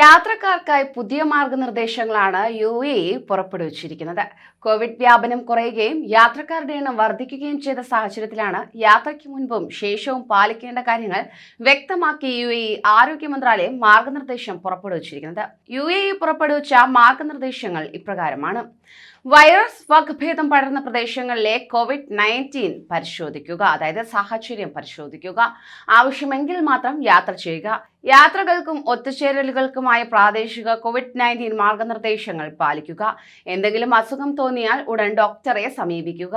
യാത്രക്കാർക്കായി പുതിയ മാർഗനിർദ്ദേശങ്ങളാണ് U A പുറപ്പെടുവിച്ചിരിക്കുന്നത്. കോവിഡ് വ്യാപനം കുറയുകയും യാത്രക്കാരുടെ എണ്ണം വർദ്ധിക്കുകയും ചെയ്ത സാഹചര്യത്തിലാണ് യാത്രയ്ക്ക് മുൻപും ശേഷവും പാലിക്കേണ്ട കാര്യങ്ങൾ വ്യക്തമാക്കി യു എ ആരോഗ്യ മന്ത്രാലയം മാർഗനിർദ്ദേശം പുറപ്പെടുവിച്ചിരിക്കുന്നത്. യു എ പുറപ്പെടുവിച്ച മാർഗനിർദ്ദേശങ്ങൾ ഇപ്രകാരമാണ്. വൈറസ് വകഭേദം പടർന്ന പ്രദേശങ്ങളിലെ കോവിഡ് നയന്റീൻ പരിശോധിക്കുക അതായത് സാഹചര്യം പരിശോധിക്കുക. ആവശ്യമെങ്കിൽ മാത്രം യാത്ര ചെയ്യുക. യാത്രകൾക്കും ഒത്തുചേരലുകൾക്കുമായ പ്രാദേശിക കോവിഡ് നയന്റീൻ മാർഗനിർദ്ദേശങ്ങൾ പാലിക്കുക. എന്തെങ്കിലും അസുഖം തോന്നിയാൽ ഉടൻ ഡോക്ടറെ സമീപിക്കുക.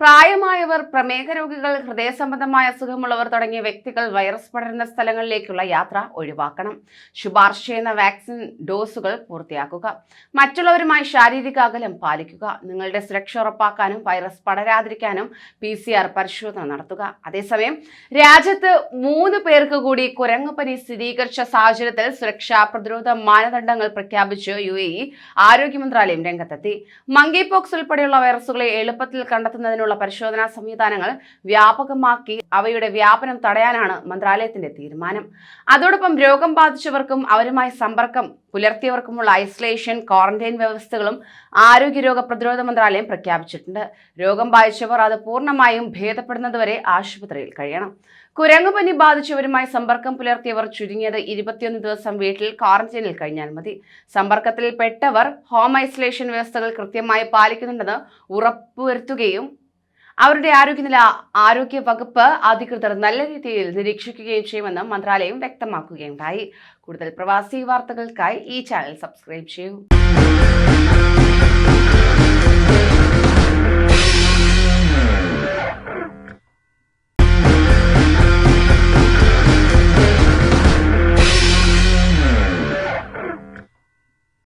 പ്രായമായവർ പ്രമേഹ രോഗികൾ ഹൃദയ സംബന്ധമായ അസുഖമുള്ളവർ തുടങ്ങിയ വ്യക്തികൾ വൈറസ് പടരുന്ന സ്ഥലങ്ങളിലേക്കുള്ള യാത്ര ഒഴിവാക്കണം. ശുപാർശ ചെയ്യുന്ന വാക്സിൻ ഡോസുകൾ പൂർത്തിയാക്കുക. മറ്റുള്ളവരുമായി ശാരീരിക അകലം പാലിക്കുക. നിങ്ങളുടെ സുരക്ഷ ഉറപ്പാക്കാനും വൈറസ് പടരാതിരിക്കാനും പി പരിശോധന നടത്തുക. അതേസമയം രാജ്യത്ത് മൂന്ന് പേർക്ക് കൂടി കുരങ്ങുപനി സ്ഥിരീകരിച്ച സാഹചര്യത്തിൽ സുരക്ഷാ പ്രതിരോധ മാനദണ്ഡങ്ങൾ പ്രഖ്യാപിച്ച് യു എ ഇ ആരോഗ്യ മന്ത്രാലയം രംഗത്തെത്തി. മങ്കി പോക്സ് ഉൾപ്പെടെയുള്ള വൈറസുകളെ എളുപ്പത്തിൽ കണ്ടെത്തുന്നതിനുള്ള പരിശോധനാ സംവിധാനങ്ങൾ വ്യാപകമാക്കി അവയുടെ വ്യാപനം തടയാനാണ് മന്ത്രാലയത്തിന്റെ തീരുമാനം. അതോടൊപ്പം രോഗം ബാധിച്ചവർക്കും അവരുമായി സമ്പർക്കം പുലർത്തിയവർക്കുമുള്ള ഐസൊലേഷൻ ക്വാറന്റൈൻ വ്യവസ്ഥകളും ആരോഗ്യരോഗ പ്രതിരോധ മന്ത്രാലയം പ്രഖ്യാപിച്ചിട്ടുണ്ട്. രോഗം ബാധിച്ചവർ അത് പൂർണമായും ഭേദപ്പെടുന്നതുവരെ ആശുപത്രിയിൽ കഴിയണം. കുരങ്ങുപനി ബാധിച്ചവരുമായി സമ്പർക്കം പുലർത്തിയവർ ചുരുങ്ങിയത് ഇരുപത്തിയൊന്ന് ദിവസം വീട്ടിൽ ക്വാറന്റൈനിൽ കഴിഞ്ഞാൽ മതി. സമ്പർക്കത്തിൽ പെട്ടവർ ഹോം ഐസൊലേഷൻ വ്യവസ്ഥകൾ കൃത്യമായി പാലിക്കുന്നുണ്ടെന്ന് ഉറപ്പുവരുത്തുകയും അവരുടെ ആരോഗ്യനില ആരോഗ്യ വകുപ്പ് അധികൃതർ നല്ല രീതിയിൽ നിരീക്ഷിക്കുകയും ചെയ്യുമെന്ന് മന്ത്രാലയം വ്യക്തമാക്കുകയുണ്ടായി. കൂടുതൽ പ്രവാസി വാർത്തകൾക്കായി ഈ ചാനൽ സബ്സ്ക്രൈബ് ചെയ്യൂ.